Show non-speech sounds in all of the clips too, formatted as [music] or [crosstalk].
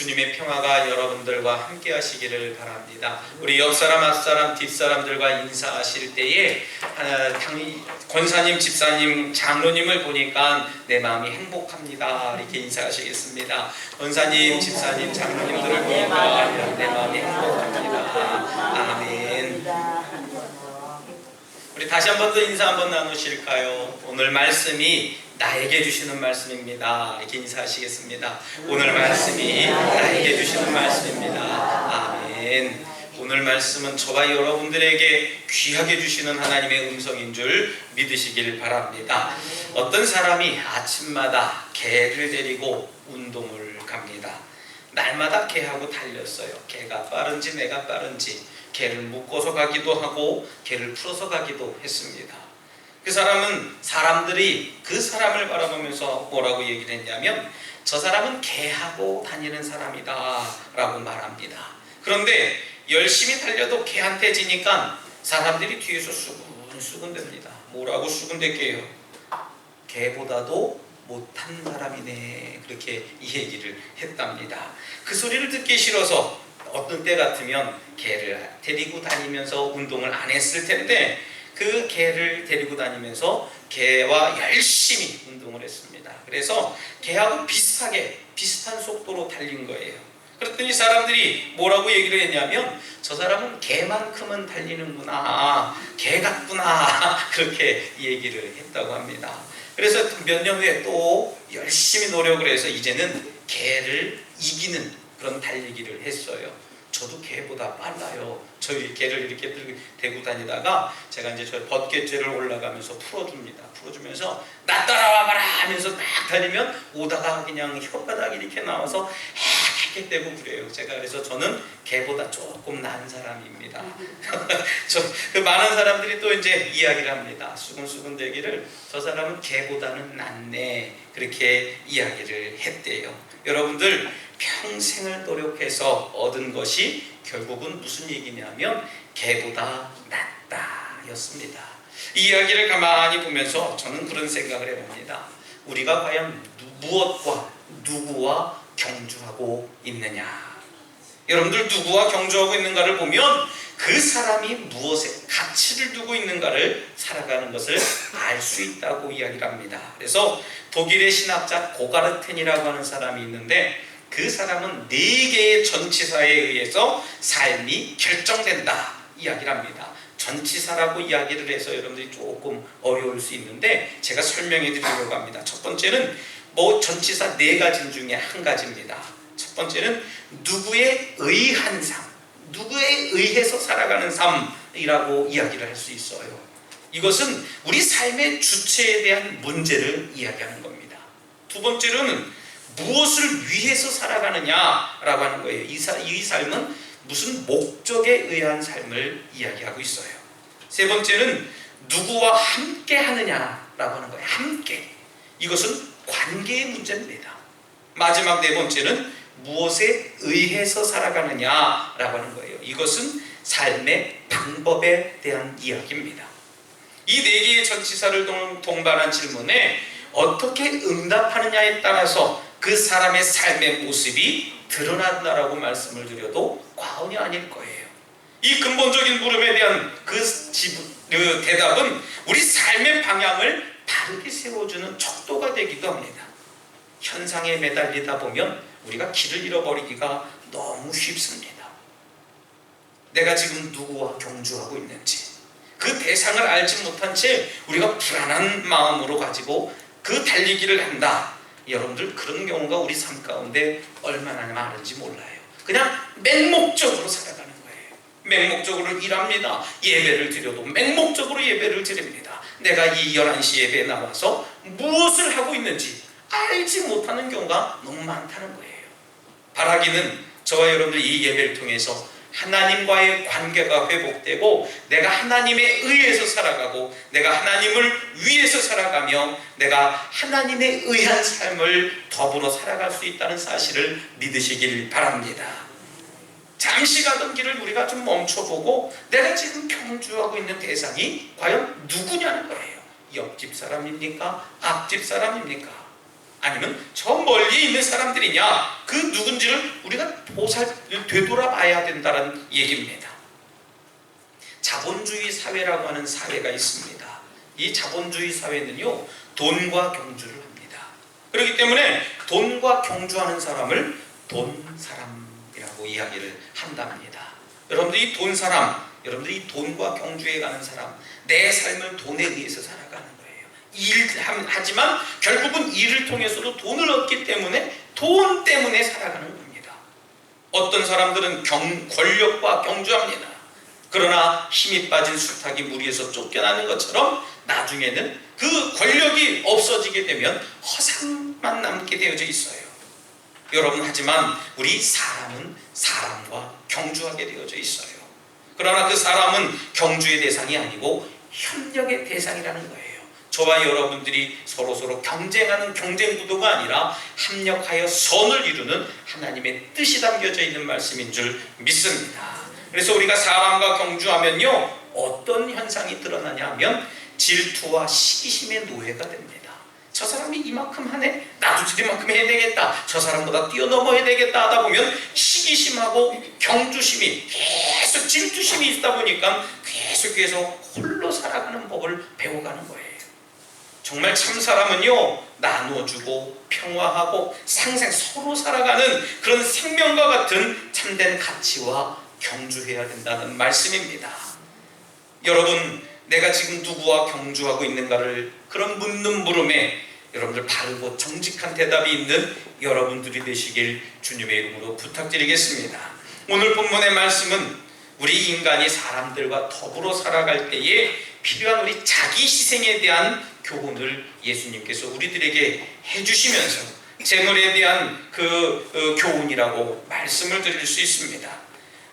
주님의 평화가 여러분들과 함께 하시기를 바랍니다. 우리 옆 사람, 앞 사람, 뒷 사람들과 인사하실 때에 아, 당- 권사님, 집사님, 장로님을 보니까 내 마음이 행복합니다. 이렇게 인사하시겠습니다. 권사님, 집사님, 장로님들을 보니까 내 마음이 행복합니다. 아멘. 우리 다시 한 번 더 인사 한번 나누실까요? 오늘 말씀이 나에게 주시는 말씀입니다. 이렇게 인사하시겠습니다. 오늘 말씀이 나에게 주시는 말씀입니다. 아멘. 오늘 말씀은 저와 여러분들에게 귀하게 주시는 하나님의 음성인 줄 믿으시길 바랍니다. 어떤 사람이 아침마다 개를 데리고 운동을 갑니다. 날마다 개하고 달렸어요. 개가 빠른지 내가 빠른지 개를 묶어서 가기도 하고 개를 풀어서 가기도 했습니다. 그 사람은 사람들이 그 사람을 바라보면서 뭐라고 얘기를 했냐면 저 사람은 개하고 다니는 사람이다 라고 말합니다. 그런데 열심히 달려도 개한테 지니까 사람들이 뒤에서 수근수근 됩니다. 뭐라고 수근댔게요? 개보다도 못한 사람이네 그렇게 이 얘기를 했답니다. 그 소리를 듣기 싫어서 어떤 때 같으면 개를 데리고 다니면서 운동을 안 했을 텐데 그 개를 데리고 다니면서 개와 열심히 운동을 했습니다. 그래서 개하고 비슷하게 비슷한 속도로 달린 거예요. 그랬더니 사람들이 뭐라고 얘기를 했냐면 저 사람은 개만큼은 달리는구나 개 같구나 [laughs] 그렇게 얘기를 했다고 합니다. 그래서 몇 년 후에 또 열심히 노력을 해서 이제는 개를 이기는 그런 달리기를 했어요. 저도 개보다 빨라요. 저희 개를 이렇게 들고 대고 다니다가 제가 이제 저 벗개죄를 올라가면서 풀어줍니다. 풀어주면서 나 따라와봐라 하면서 딱 다니면 오다가 그냥 혓바닥이 이렇게 나와서 이렇게 떼고 그래요. 제가 그래서 저는 개보다 조금 나은 사람입니다. [laughs] 저 그 많은 사람들이 또 이제 이야기를 합니다. 수근수근 대기를 저 사람은 개보다는 낫네 그렇게 이야기를 했대요. 여러분들 평생을 노력해서 얻은 것이 결국은 무슨 얘기냐면 개보다 낫다였습니다. 이 이야기를 가만히 보면서 저는 그런 생각을 해봅니다. 우리가 과연 누- 무엇과 누구와 경주하고 있느냐? 여러분들 누구와 경주하고 있는가를 보면 그 사람이 무엇에 가치를 두고 있는가를 살아가는 것을 알 수 있다고 이야기를 합니다. 그래서 독일의 신학자 고가르텐이라고 하는 사람이 있는데 그 사람은 네 개의 전치사에 의해서 삶이 결정된다 이야기를 합니다. 전치사라고 이야기를 해서 여러분들이 조금 어려울 수 있는데 제가 설명해 드리려고 합니다. 첫 번째는 뭐 전치사 네 가지 중에 한 가지입니다. 첫 번째는 누구에 의한 삶, 누구에 의해서 살아가는 삶이라고 이야기를 할 수 있어요. 이것은 우리 삶의 주체에 대한 문제를 이야기하는 겁니다. 두 번째로는 무엇을 위해서 살아가느냐라고 하는 거예요. 이, 사, 이 삶은 무슨 목적에 의한 삶을 이야기하고 있어요. 세 번째는 누구와 함께 하느냐라고 하는 거예요. 함께. 이것은 관계의 문제입니다. 마지막 네 번째는 무엇에 의해서 살아가느냐라고 하는 거예요. 이것은 삶의 방법에 대한 이야기입니다. 이 네 개의 전치사를 동- 동반한 질문에 어떻게 응답하느냐에 따라서 그 사람의 삶의 모습이 드러난다라고 말씀을 드려도 과언이 아닐 거예요. 이 근본적인 물음에 대한 그, 지- 그 대답은 우리 삶의 방향을 바르게 세워주는 척도가 되기도 합니다. 현상에 매달리다 보면 우리가 길을 잃어버리기가 너무 쉽습니다. 내가 지금 누구와 경주하고 있는지 그 대상을 알지 못한 채 우리가 불안한 마음으로 가지고 그 달리기를 한다. 여러분들 그런 경우가 우리 삶 가운데 얼마나 많은지 몰라요. 그냥 맹목적으로 살아가는 거예요. 맹목적으로 일합니다. 예배를 드려도 맹목적으로 예배를 드립니다. 내가 이 11시 예배에 나와서 무엇을 하고 있는지 알지 못하는 경우가 너무 많다는 거예요. 바라기는 저와 여러분들 이 예배를 통해서 하나님과의 관계가 회복되고 내가 하나님에 의해서 살아가고 내가 하나님을 위해서 살아가며 내가 하나님에 의한 삶을 더불어 살아갈 수 있다는 사실을 믿으시길 바랍니다. 잠시 가던 길을 우리가 좀 멈춰보고 내가 지금 경주하고 있는 대상이 과연 누구냐는 거예요. 옆집 사람입니까? 앞집 사람입니까? 아니면 저 멀리 있는 사람들이냐? 그 누군지를 우리가 보살 되돌아봐야 된다는 얘기입니다. 자본주의 사회라고 하는 사회가 있습니다. 이 자본주의 사회는요 돈과 경주를 합니다. 그렇기 때문에 돈과 경주하는 사람을 돈 사람이라고 이야기를 한답니다. 여러분들 이 돈 사람, 여러분들 이 돈과 경주해 가는 사람, 내 삶을 돈에 의해서 살아가는. 일하지만 결국은 일을 통해서도 돈을 얻기 때문에 돈 때문에 살아가는 겁니다. 어떤 사람들은 경, 권력과 경주합니다. 그러나 힘이 빠진 수탉이 무리에서 쫓겨나는 것처럼 나중에는 그 권력이 없어지게 되면 허상만 남게 되어져 있어요. 여러분 하지만 우리 사람은 사람과 경주하게 되어져 있어요. 그러나 그 사람은 경주의 대상이 아니고 협력의 대상이라는 거예요. 저와 여러분들이 서로 서로 경쟁하는 경쟁 구도가 아니라 합력하여 선을 이루는 하나님의 뜻이 담겨져 있는 말씀인 줄 믿습니다. 그래서 우리가 사람과 경주하면요 어떤 현상이 드러나냐 하면 질투와 시기심의 노예가 됩니다. 저 사람이 이만큼 하네? 나도 저만큼 해야 되겠다. 저 사람보다 뛰어넘어야 되겠다 하다 보면 시기심하고 경주심이 계속 질투심이 있다 보니까 계속해서 홀로 살아가는 법을 배워가는 거예요. 정말 참 사람은요 나누어주고 평화하고 상생 서로 살아가는 그런 생명과 같은 참된 가치와 경주해야 된다는 말씀입니다. 여러분 내가 지금 누구와 경주하고 있는가를 그런 묻는 물음에 여러분들 바르고 정직한 대답이 있는 여러분들이 되시길 주님의 이름으로 부탁드리겠습니다. 오늘 본문의 말씀은 우리 인간이 사람들과 더불어 살아갈 때에 필요한 우리 자기 희생에 대한 교훈을 예수님께서 우리들에게 해주시면서 재물에 대한 그 어, 교훈이라고 말씀을 드릴 수 있습니다.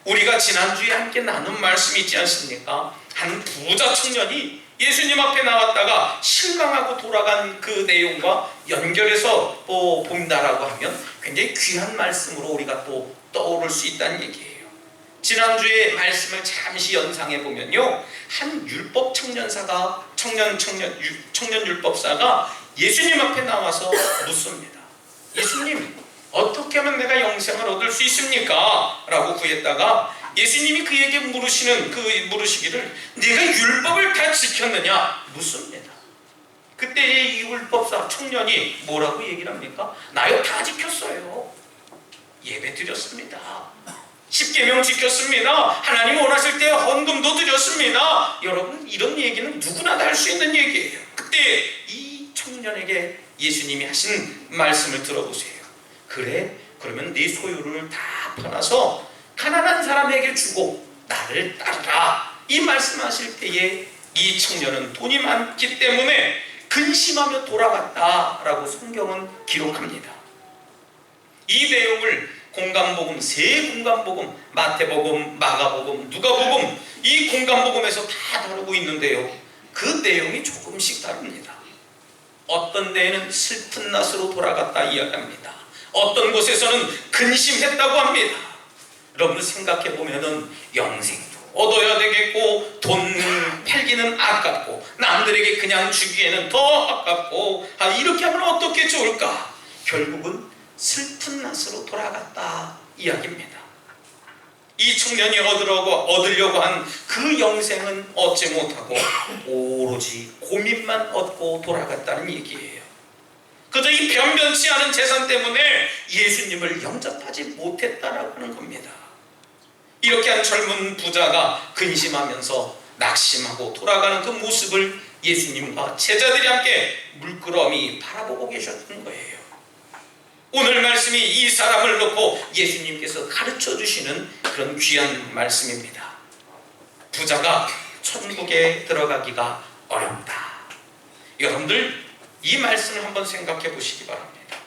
우리가 지난주에 함께 나눈 말씀이 있지 않습니까? 한 부자 청년이 예수님 앞에 나왔다가 실망하고 돌아간 그 내용과 연결해서 또 본다라고 하면 굉장히 귀한 말씀으로 우리가 또 떠오를 수 있다는 얘기예요. 지난주에 말씀을 잠시 연상해 보면요. 한 율법 청년사가 청년 청년 유- 청년 율법사가 예수님 앞에 나와서 묻습니다. 예수님, 어떻게 하면 내가 영생을 얻을 수 있습니까? 라고 구했다가 예수님이 그에게 물으시는 그 물으시기를 네가 율법을 다 지켰느냐 묻습니다. 그때 이 율법사 청년이 뭐라고 얘기를 합니까? 나요 다 지켰어요. 예배 드렸습니다. 십계명 지켰습니다. 하나님 원하실 때 헌금도 드렸습니다. 여러분 이런 얘기는 누구나 다 할 수 있는 얘기예요. 그때 이 청년에게 예수님이 하신 말씀을 들어보세요. 그래 그러면 네 소유를 다 팔아서 가난한 사람에게 주고 나를 따르라. 이 말씀하실 때에 이 청년은 돈이 많기 때문에 근심하며 돌아갔다라고 성경은 기록합니다. 이 내용을 공간복음 세 공간복음 마태복음 마가복음 누가복음 이 공간복음에서 다 다루고 있는데요. 그 내용이 조금씩 다릅니다. 어떤 데에는 슬픈 낯으로 돌아갔다 이야기합니다. 어떤 곳에서는 근심했다고 합니다. 여러분 생각해 보면은 영생도 얻어야 되겠고 돈 팔기는 아깝고 남들에게 그냥 주기에는 더 아깝고 아 이렇게 하면 어떻게 좋을까? 결국은 슬픈 낯으로 돌아갔다 이야기입니다. 이 청년이 얻으려고 얻으려고 한 그 영생은 얻지 못하고 오로지 고민만 얻고 돌아갔다는 얘기예요. 그저 이 변변치 않은 재산 때문에 예수님을 영접하지 못했다라고 하는 겁니다. 이렇게 한 젊은 부자가 근심하면서 낙심하고 돌아가는 그 모습을 예수님과 제자들이 함께 물끄러미 바라보고 계셨던 거예요. 오늘 말씀이 이 사람을 놓고 예수님께서 가르쳐 주시는 그런 귀한 말씀입니다. 부자가 천국에 들어가기가 어렵다. 여러분들 이 말씀을 한번 생각해 보시기 바랍니다.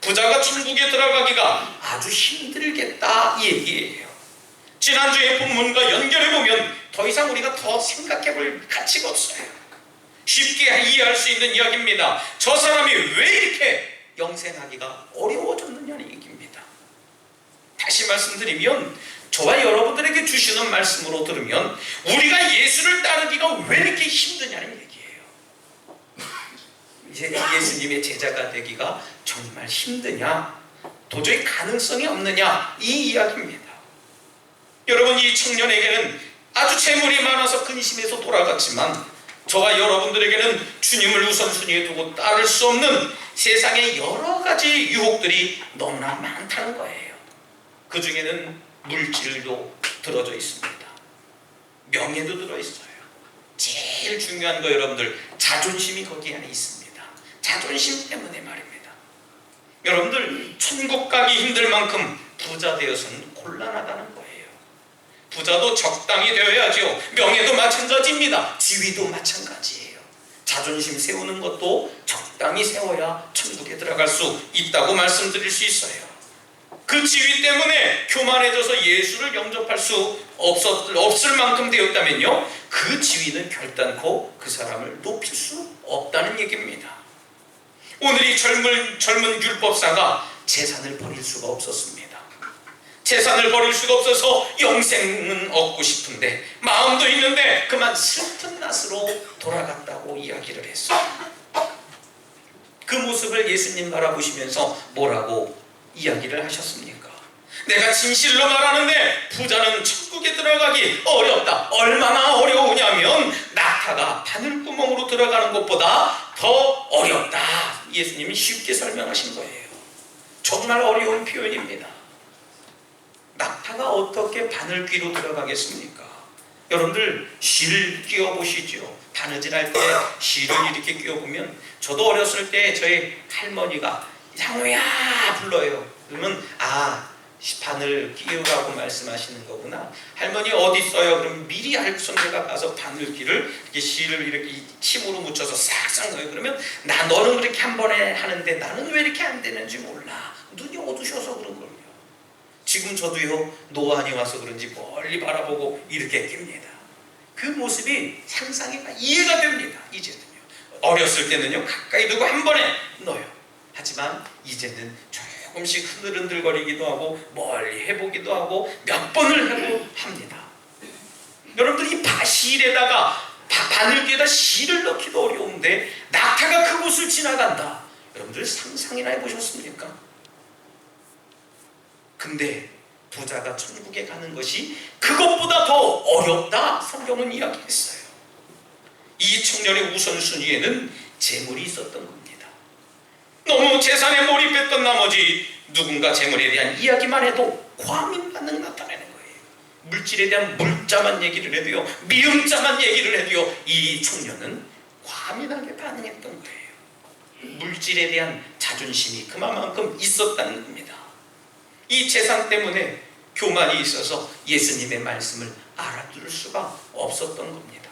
부자가 천국에 들어가기가 아주 힘들겠다 이 얘기예요. 지난주의 본문과 연결해 보면 더 이상 우리가 더 생각해 볼 가치가 없어요. 쉽게 이해할 수 있는 이야기입니다. 저 사람이 왜 이렇게 영생하기가 어려워졌느냐는 얘기입니다. 다시 말씀드리면 저와 여러분들에게 주시는 말씀으로 들으면 우리가 예수를 따르기가 왜 이렇게 힘드냐는 얘기예요. [laughs] 이제 예수님의 제자가 되기가 정말 힘드냐? 도저히 가능성이 없느냐 이 이야기입니다. 여러분 이 청년에게는 아주 재물이 많아서 근심해서 돌아갔지만 저와 여러분들에게는 주님을 우선순위에 두고 따를 수 없는 세상의 여러 가지 유혹들이 너무나 많다는 거예요. 그 중에는 물질도 들어져 있습니다. 명예도 들어 있어요. 제일 중요한 거 여러분들 자존심이 거기 안에 있습니다. 자존심 때문에 말입니다. 여러분들 천국 가기 힘들 만큼 부자 되어서는 곤란하다는 거예요. 부자도 적당히 되어야죠. 명예도 마찬가지입니다. 지위도 마찬가지예요. 자존심 세우는 것도 적당히 세워야 천국에 들어갈 수 있다고 말씀드릴 수 있어요. 그 지위 때문에 교만해져서 예수를 영접할 수 없었, 없을 만큼 되었다면요. 그 지위는 결단코 그 사람을 높일 수 없다는 얘기입니다. 오늘 이 젊은, 젊은 율법사가 재산을 버릴 수가 없었습니다. 재산을 버릴 수가 없어서 영생은 얻고 싶은데 마음도 있는데 그만 슬픈 낯으로 돌아갔다고 이야기를 했어요. 그 모습을 예수님 바라보시면서 뭐라고 이야기를 하셨습니까? 내가 진실로 말하는데 부자는 천국에 들어가기 어렵다. 얼마나 어려우냐면 낙타가 바늘구멍으로 들어가는 것보다 더 어렵다. 예수님이 쉽게 설명하신 거예요. 정말 어려운 표현입니다. 낙타가 어떻게 바늘귀로 들어가겠습니까? 여러분들 실을 끼워 보시죠. 바느질할 때 실을 이렇게 끼워 보면 저도 어렸을 때 저희 할머니가 장우야 불러요. 그러면 아 바늘 끼우라고 말씀하시는 거구나. 할머니 어디 있어요? 그럼 미리 알고선 내가 가서 바늘귀를 이렇게 실을 이렇게 침으로 묻혀서 싹싹 넣어요. 그러면 나 너는 그렇게 한 번에 하는데 나는 왜 이렇게 안 되는지 몰라. 눈이 어두셔서 그런 거예요. 지금 저도요 노안이 와서 그런지 멀리 바라보고 이렇게 낍니다. 그 모습이 상상이 이해가 됩니다. 이제는요. 어렸을 때는요 가까이 두고 한 번에 넣어요. 하지만 이제는 조금씩 흔들흔들거리기도 하고 멀리 해보기도 하고 몇 번을 해도 합니다. 여러분들 이 바실에다가 바, 바늘귀에다 실을 넣기도 어려운데 낙타가 그곳을 지나간다. 여러분들 상상이나 해보셨습니까? 근데 부자가 천국에 가는 것이 그것보다 더 어렵다 성경은 이야기했어요. 이 청년의 우선순위에는 재물이 있었던 겁니다. 너무 재산에 몰입했던 나머지 누군가 재물에 대한 이야기만 해도 과민 반응 나타내는 거예요. 물질에 대한 물자만 얘기를 해도요, 미음자만 얘기를 해도요, 이 청년은 과민하게 반응했던 거예요. 물질에 대한 자존심이 그만큼 있었다는 겁니다. 이 재산 때문에 교만이 있어서 예수님의 말씀을 알아들을 수가 없었던 겁니다.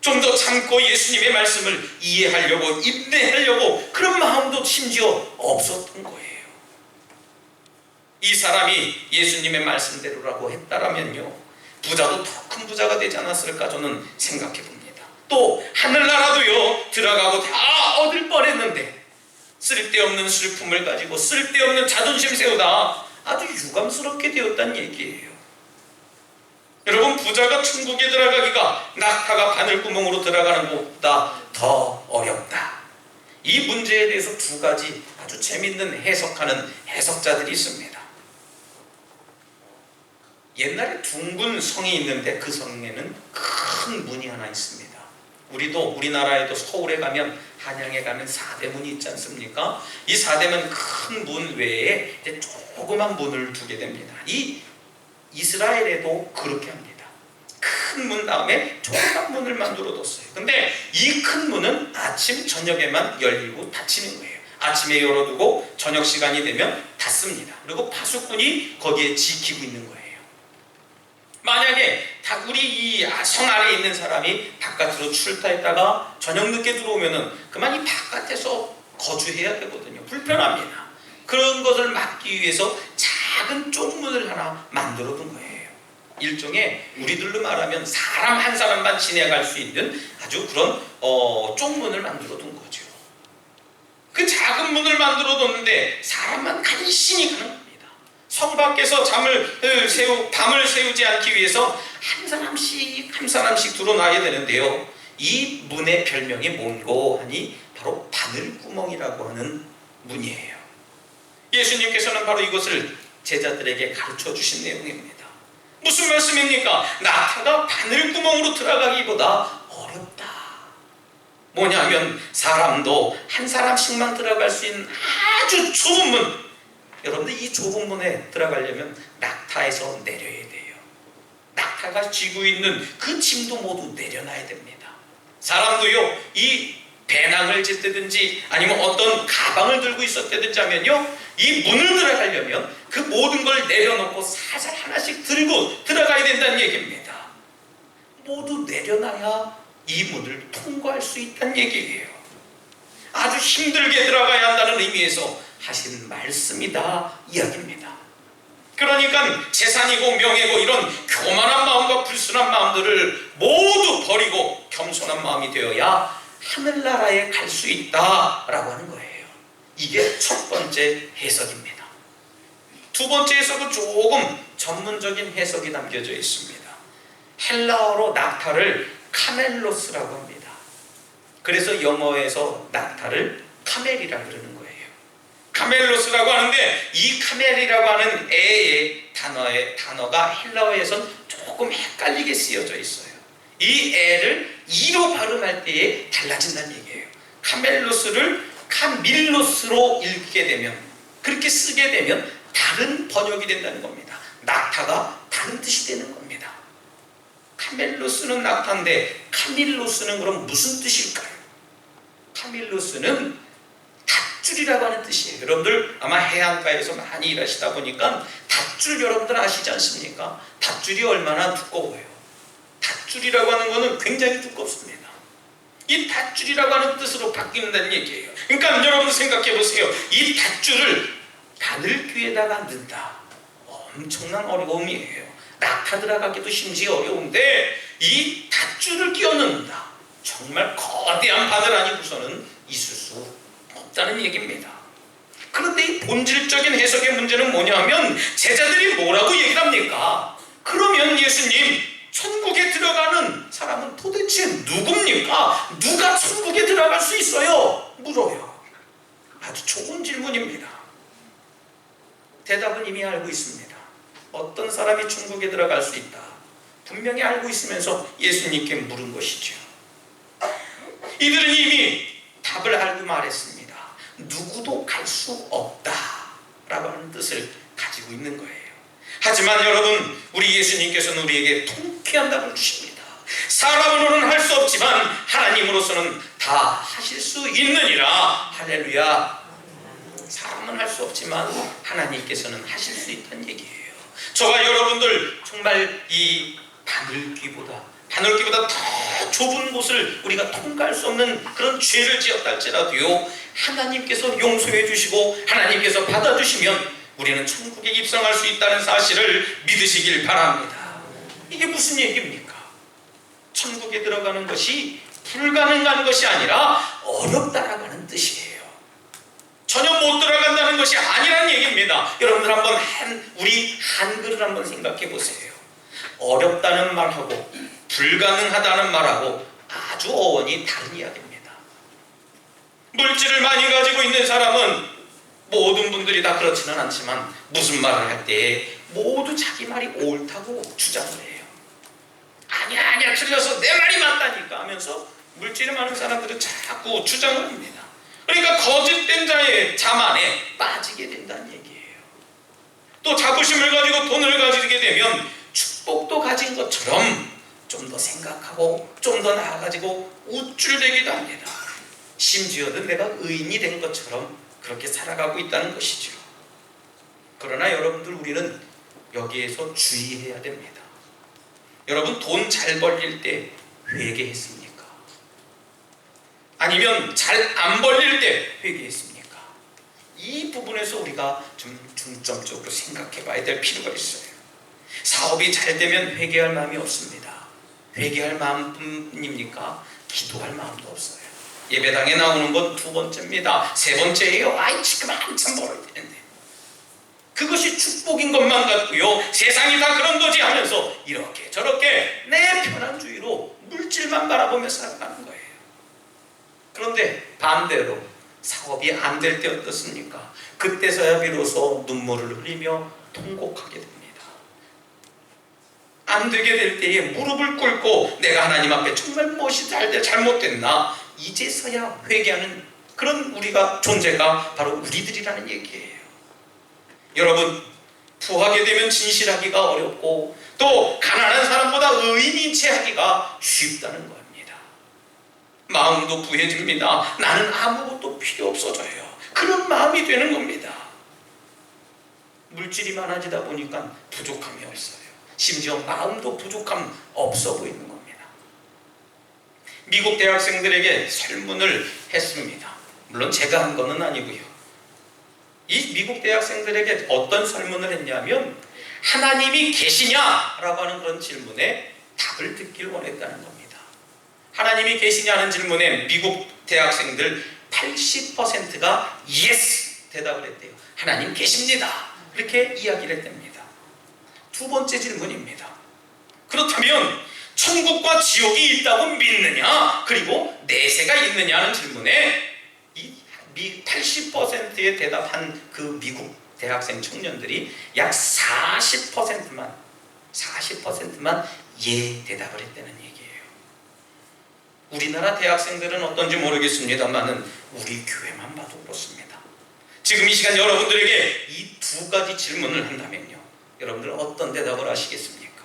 좀 더 참고 예수님의 말씀을 이해하려고 인내하려고 그런 마음도 심지어 없었던 거예요. 이 사람이 예수님의 말씀대로라고 했다라면요 부자도 더 큰 부자가 되지 않았을까 저는 생각해 봅니다. 또 하늘나라도요 들어가고 다 얻을 뻔했는데 쓸데없는 슬픔을 가지고 쓸데없는 자존심 세우다 아주 유감스럽게 되었다는 얘기예요. 여러분 부자가 천국에 들어가기가 낙타가 바늘구멍으로 들어가는 것보다 더 어렵다. 이 문제에 대해서 두 가지 아주 재밌는 해석하는 해석자들이 있습니다. 옛날에 둥근 성이 있는데 그 성에는 큰 문이 하나 있습니다. 우리도 우리나라에도 서울에 가면 한양에 가면 사대문이 있지 않습니까? 이 사대문 큰 문 외에 이제 조그만 문을 두게 됩니다. 이 이스라엘에도 그렇게 합니다. 큰 문 다음에 조그만 문을 만들어 뒀어요. 근데 이 큰 문은 아침 저녁에만 열리고 닫히는 거예요. 아침에 열어두고 저녁 시간이 되면 닫습니다. 그리고 파수꾼이 거기에 지키고 있는 거예요. 만약에 다 우리 이 성 안에 있는 사람이 바깥으로 출타했다가 저녁 늦게 들어오면은 그만 이 바깥에서 거주해야 되거든요. 불편합니다. 그런 것을 막기 위해서 작은 쪽문을 하나 만들어 둔 거예요. 일종의 우리들로 말하면 사람 한 사람만 지나갈 수 있는 아주 그런 어, 쪽문을 만들어 둔 거죠. 그 작은 문을 만들어 뒀는데 사람만 간신히 가는. 성 밖에서 잠을 세우 밤을 새우지 않기 위해서 한 사람씩 한 사람씩 들어놔야 되는데요. 이 문의 별명이 뭔고 하니 바로 바늘구멍이라고 하는 문이에요. 예수님께서는 바로 이것을 제자들에게 가르쳐 주신 내용입니다. 무슨 말씀입니까? 낙타가 바늘구멍으로 들어가기보다 어렵다. 뭐냐면 사람도 한 사람씩만 들어갈 수 있는 아주 좁은 문. 여러분들 이 좁은 문에 들어가려면 낙타에서 내려야 돼요. 낙타가 쥐고 있는 그 짐도 모두 내려놔야 됩니다. 사람도요, 이 배낭을 짓든지 아니면 어떤 가방을 들고 있었다든지 하면요, 이 문을 들어가려면 그 모든 걸 내려놓고 살살 하나씩 들고 들어가야 된다는 얘기입니다. 모두 내려놔야 이 문을 통과할 수 있다는 얘기예요. 아주 힘들게 들어가야 한다는 의미에서 하신 말씀이다 이야기입니다. 그러니까 재산이고 명예고 이런 교만한 마음과 불순한 마음들을 모두 버리고 겸손한 마음이 되어야 하늘나라에 갈 수 있다라고 하는 거예요. 이게 첫 번째 해석입니다. 두 번째 해석은 조금 전문적인 해석이 남겨져 있습니다. 헬라어로 낙타를 카멜로스라고 합니다. 그래서 영어에서 낙타를 카멜이라 그러는. 카멜로스라고 하는데 이 카멜이라고 하는 애의 단어의 단어가 헬라어에선 조금 헷갈리게 쓰여져 있어요. 이 애를 이로 발음할 때에 달라진다는 얘기예요. 카멜로스를 카밀로스로 읽게 되면 그렇게 쓰게 되면 다른 번역이 된다는 겁니다. 낙타가 다른 뜻이 되는 겁니다. 카멜로스는 낙타인데 카밀로스는 그럼 무슨 뜻일까요? 카밀로스는 닷줄이라고 하는 뜻이에요. 여러분들 아마 해안가에서 많이 일하시다 보니까 닷줄 여러분들 아시지 않습니까? 닷줄이 얼마나 두꺼워요. 닷줄이라고 하는 것은 굉장히 두껍습니다. 이 닷줄이라고 하는 뜻으로 바뀐다는 얘기예요. 그러니까 여러분 생각해 보세요. 이 닷줄을 바늘 귀에다가 넣는다. 엄청난 어려움이에요. 낙타 들어가기도 심지어 어려운데 이 닷줄을 끼워 넣는다. 정말 거대한 바늘 아니고서는 있을 수 없다는 얘기입니다. 그런데 이 본질적인 해석의 문제는 뭐냐면 제자들이 뭐라고 얘기를 합니까? 그러면 예수님 천국에 들어가는 사람은 도대체 누굽니까? 누가 천국에 들어갈 수 있어요? 물어요. 아주 좋은 질문입니다. 대답은 이미 알고 있습니다. 어떤 사람이 천국에 들어갈 수 있다. 분명히 알고 있으면서 예수님께 물은 것이죠. 이들은 이미 답을 알고 말했습니다. 누구도 갈 수 없다. 라고 하는 뜻을 가지고 있는 거예요. 하지만 여러분, 우리 예수님께서는 우리에게 통쾌한 답을 주십니다. 사람으로는 할 수 없지만 하나님으로서는 다 하실 수 있느니라. 할렐루야. 사람은 할 수 없지만 하나님께서는 하실 수 있다는 얘기예요. 저가 여러분들 정말 이 바늘귀보다 바늘귀보다 더 좁은 곳을 우리가 통과할 수 없는 그런 죄를 지었다 할지라도요 하나님께서 용서해 주시고 하나님께서 받아주시면 우리는 천국에 입성할 수 있다는 사실을 믿으시길 바랍니다. 이게 무슨 얘기입니까? 천국에 들어가는 것이 불가능한 것이 아니라 어렵다라는 뜻이에요. 전혀 못 들어간다는 것이 아니라는 얘기입니다. 여러분들 한번 한, 우리 한글을 한번 생각해 보세요. 어렵다는 말하고 불가능하다는 말하고 아주 어원이 다른 이야기입니다. 물질을 많이 가지고 있는 사람은 모든 분들이 다 그렇지는 않지만 무슨 말을 할 때 모두 자기 말이 옳다고 주장을 해요. 아니야 아니야 틀려서 내 말이 맞다니까 하면서 물질이 많은 사람들은 자꾸 주장을 합니다. 그러니까 거짓된 자의 자만에 빠지게 된다는 얘기예요. 또 자부심을 가지고 돈을 가지게 되면 축복도 가진 것처럼 좀 더 생각하고 좀 더 나아가지고 우쭐대기도 합니다. 심지어는 내가 의인이 된 것처럼 그렇게 살아가고 있다는 것이죠. 그러나 여러분들 우리는 여기에서 주의해야 됩니다. 여러분 돈 잘 벌릴 때 회개했습니까? 아니면 잘 안 벌릴 때 회개했습니까? 이 부분에서 우리가 좀 중점적으로 생각해 봐야 될 필요가 있어요. 사업이 잘 되면 회개할 마음이 없습니다. 회개할 마음뿐입니까? 기도할 마음도 없어요. 예배당에 나오는 건 두 번째입니다. 세 번째예요. 아이 지금 한참 벌어야 되는데. 그것이 축복인 것만 같고요. 세상이 다 그런 거지 하면서 이렇게 저렇게 내 편한 주의로 물질만 바라보며 살아가는 거예요. 그런데 반대로 사업이 안 될 때 어떻습니까? 그때서야 비로소 눈물을 흘리며 통곡하게 됩니다. 안 되게 될 때에 무릎을 꿇고 내가 하나님 앞에 정말 무엇이 잘 잘못됐나 이제서야 회개하는 그런 우리가 존재가 바로 우리들이라는 얘기예요. 여러분 부하게 되면 진실하기가 어렵고 또 가난한 사람보다 의인인 체하기가 쉽다는 겁니다. 마음도 부해집니다. 나는 아무것도 필요 없어져요. 그런 마음이 되는 겁니다. 물질이 많아지다 보니까 부족함이 없어요. 심지어 마음도 부족함 없어 보이는 겁니다. 미국 대학생들에게 설문을 했습니다. 물론 제가 한 거는 아니고요. 이 미국 대학생들에게 어떤 설문을 했냐면 하나님이 계시냐라고 하는 그런 질문에 답을 듣길 원했다는 겁니다. 하나님이 계시냐는 질문에 미국 대학생들 80%가 yes 대답을 했대요. 하나님 계십니다. 그렇게 이야기를 했답니다. 두 번째 질문입니다. 그렇다면 천국과 지옥이 있다고 믿느냐? 그리고 내세가 있느냐는 질문에 이 80%에 대답한 그 미국 대학생 청년들이 약 40%만 40%만 예 대답을 했다는 얘기예요. 우리나라 대학생들은 어떤지 모르겠습니다만은 우리 교회만 봐도 그렇습니다. 지금 이 시간 여러분들에게 이 두 가지 질문을 한다면요. 여러분들 어떤 대답을 하시겠습니까?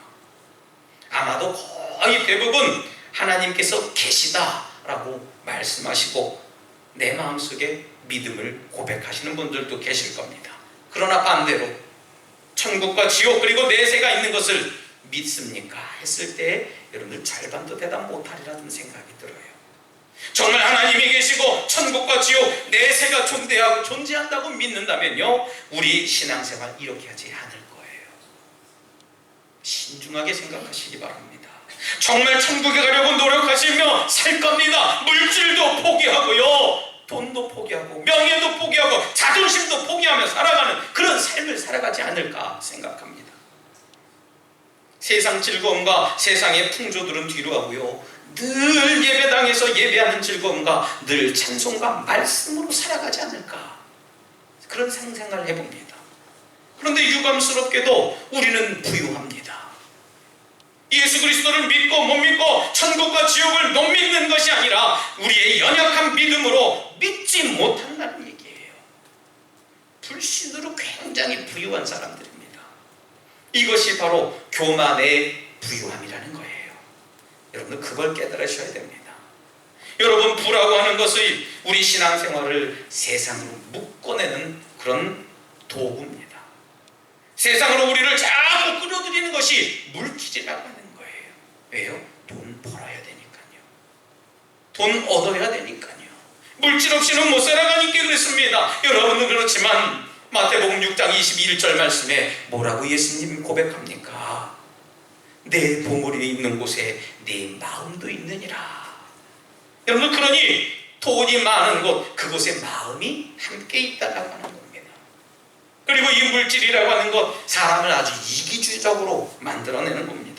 아마도 거의 대부분 하나님께서 계시다라고 말씀하시고 내 마음속에 믿음을 고백하시는 분들도 계실 겁니다. 그러나 반대로 천국과 지옥 그리고 내세가 있는 것을 믿습니까? 했을 때 여러분들 절반도 대답 못하리라는 생각이 들어요. 정말 하나님이 계시고 천국과 지옥 내세가 존재하고 존재한다고 믿는다면요 우리 신앙생활 이렇게 하지 않을. 신중하게 생각하시기 바랍니다. 정말 천국에 가려고 노력하시며 살 겁니다. 물질도 포기하고요. 돈도 포기하고 명예도 포기하고 자존심도 포기하며 살아가는 그런 삶을 살아가지 않을까 생각합니다. 세상 즐거움과 세상의 풍조들은 뒤로 하고요. 늘 예배당에서 예배하는 즐거움과 늘 찬송과 말씀으로 살아가지 않을까 그런 상상을 해봅니다. 그런데 유감스럽게도 우리는 부유합니다. 예수 그리스도를 믿고 못 믿고 천국과 지옥을 못 믿는 것이 아니라 우리의 연약한 믿음으로 믿지 못한다는 얘기예요. 불신으로 굉장히 부유한 사람들입니다. 이것이 바로 교만의 부유함이라는 거예요. 여러분 그걸 깨달으셔야 됩니다. 여러분 부라고 하는 것이 우리 신앙생활을 세상으로 묶어내는 그런 도구입니다. 세상으로 우리를 자꾸 끌어들이는 것이 물질이라고 하는. 왜요? 돈 벌어야 되니까요. 돈 얻어야 되니까요. 물질 없이는 못 살아가니까 그렇습니다. 여러분은 그렇지만 마태복음 6장 21절 말씀에 뭐라고 예수님 고백합니까? 내 보물이 있는 곳에 내 마음도 있느니라. 여러분 그러니 돈이 많은 곳 그곳에 마음이 함께 있다라고 하는 겁니다. 그리고 이 물질이라고 하는 것 사람을 아주 이기주의적으로 만들어내는 겁니다.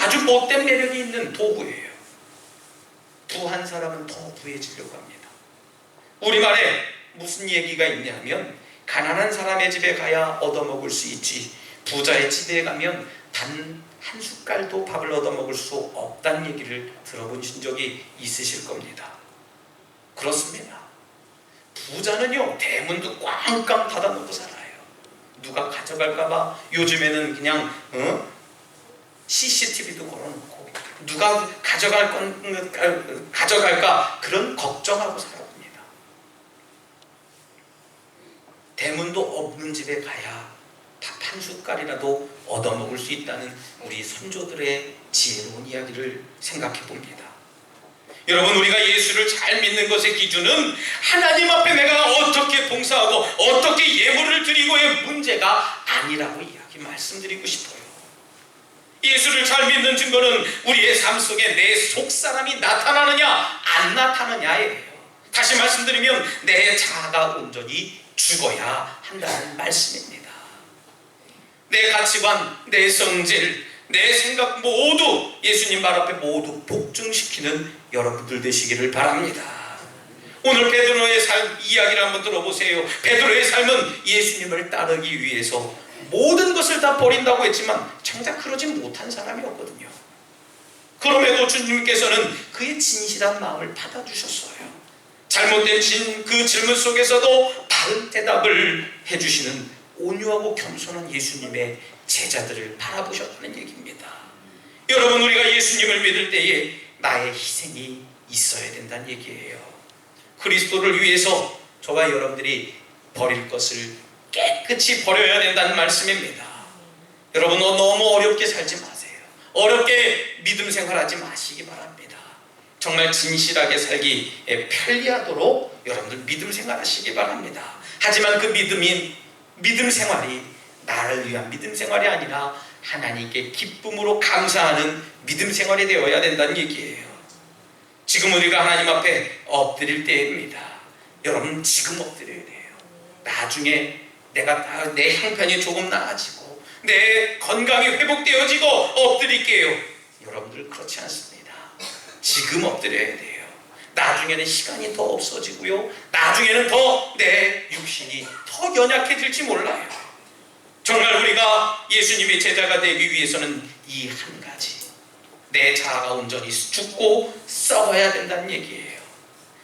아주 못된 매력이 있는 도구예요. 부한 사람은 더 부해지려고 합니다. 우리말에 무슨 얘기가 있냐면 가난한 사람의 집에 가야 얻어먹을 수 있지 부자의 집에 가면 단 한 숟갈도 밥을 얻어먹을 수 없다는 얘기를 들어보신 적이 있으실 겁니다. 그렇습니다. 부자는요 대문도 꽝꽝 닫아놓고 살아요. 누가 가져갈까봐 요즘에는 그냥 어? CCTV도 걸어놓고 누가 가져갈 건 가져갈까 그런 걱정하고 살아봅니다. 대문도 없는 집에 가야 밥한 숟갈이라도 얻어먹을 수 있다는 우리 선조들의 지혜로운 이야기를 생각해 봅니다. 여러분 우리가 예수를 잘 믿는 것의 기준은 하나님 앞에 내가 어떻게 봉사하고 어떻게 예물을 드리고의 문제가 아니라고 이야기 말씀드리고 싶어요. 예수를 잘 믿는 증거는 우리의 삶 속에 내 속사람이 나타나느냐 안 나타나느냐예요. 다시 말씀드리면 내 자아가 온전히 죽어야 한다는 말씀입니다. 내 가치관, 내 성질, 내 생각 모두 예수님 발 앞에 모두 복종시키는 여러분들 되시기를 바랍니다. 오늘 베드로의 삶 이야기를 한번 들어보세요. 베드로의 삶은 예수님을 따르기 위해서 모든 것을 다 버린다고 했지만 정작 그러지 못한 사람이었거든요. 그럼에도 주님께서는 그의 진실한 마음을 받아주셨어요. 잘못된 진, 그 질문 속에서도 바른 대답을 해주시는 온유하고 겸손한 예수님의 제자들을 바라보셨다는 얘기입니다. 여러분 우리가 예수님을 믿을 때에 나의 희생이 있어야 된다는 얘기예요. 그리스도를 위해서 저와 여러분들이 버릴 것을 깨끗이 버려야 된다는 말씀입니다. 여러분 너무 어렵게 살지 마세요. 어렵게 믿음 생활하지 마시기 바랍니다. 정말 진실하게 살기 편리하도록 여러분들 믿음 생활하시기 바랍니다. 하지만 그 믿음이 믿음 생활이 나를 위한 믿음 생활이 아니라 하나님께 기쁨으로 감사하는 믿음 생활이 되어야 된다는 얘기예요. 지금 우리가 하나님 앞에 엎드릴 때입니다. 여러분 지금 엎드려야 돼요. 나중에 내가 다- 내 형편이 조금 나아지고 내 건강이 회복되어지고 엎드릴게요. 여러분들 그렇지 않습니다. 지금 엎드려야 돼요. 나중에는 시간이 더 없어지고요. 나중에는 더 내 육신이 더 연약해질지 몰라요. 정말 우리가 예수님의 제자가 되기 위해서는 이 한 가지 내 자아가 온전히 죽고 썩어야 된다는 얘기예요.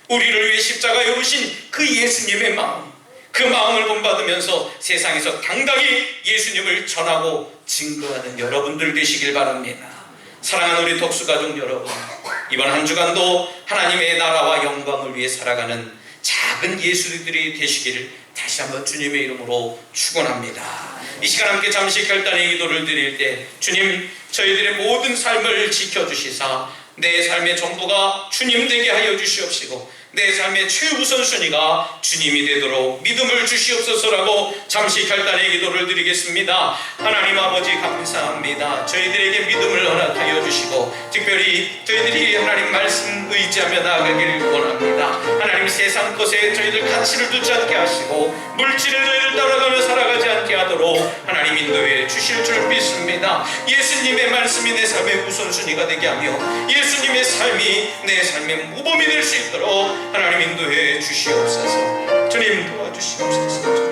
우리를 위해 십자가에 오르신 그 예수님의 마음 그 마음을 본받으면서 세상에서 당당히 예수님을 전하고 증거하는 여러분들 되시길 바랍니다. 사랑하는 우리 독수가족 여러분 이번 한 주간도 하나님의 나라와 영광을 위해 살아가는 작은 예수들이 되시기를 다시 한번 주님의 이름으로 축원합니다. 이 시간 함께 잠시 결단의 기도를 드릴 때 주님 저희들의 모든 삶을 지켜주시사 내 삶의 전부가 주님 되게 하여 주시옵시고 내 삶의 최우선순위가 주님이 되도록 믿음을 주시옵소서라고 잠시 결단의 기도를 드리겠습니다. 하나님 아버지 감사합니다. 저희들에게 믿음을 허락하여 주시고 특별히 저희들이 하나님 말씀 의지하며 나아가기를 원합니다. 하나님 세상 것에 저희들 가치를 두지 않게 하시고 물질을 저희들 따라가며 살아가지 않게 하도록 하나님 인도해 주실 줄 믿습니다. 예수님의 말씀이 내 삶의 우선순위가 되게 하며 예수님의 삶이 내 삶의 모범이 될 수 있도록 하나님 인도해 주시옵소서. 주님 도와주시옵소서.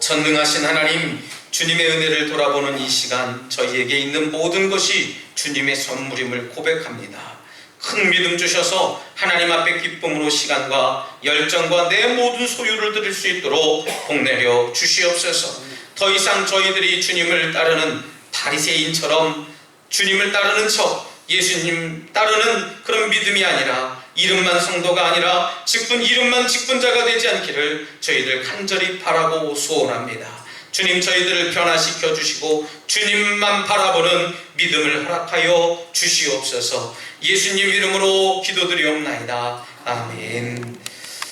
전능하신 하나님, 주님의 은혜를 돌아보는 이 시간 저희에게 있는 모든 것이 주님의 선물임을 고백합니다. 큰 믿음 주셔서 하나님 앞에 기쁨으로 시간과 열정과 내 모든 소유를 드릴 수 있도록 복내려 주시옵소서. 더 이상 저희들이 주님을 따르는 바리새인처럼 주님을 따르는 척 예수님 따르는 그런 믿음이 아니라 이름만 성도가 아니라 직분 이름만 직분자가 되지 않기를 저희들 간절히 바라고 소원합니다. 주님 저희들을 변화시켜 주시고 주님만 바라보는 믿음을 허락하여 주시옵소서. 예수님 이름으로 기도드리옵나이다. 아멘.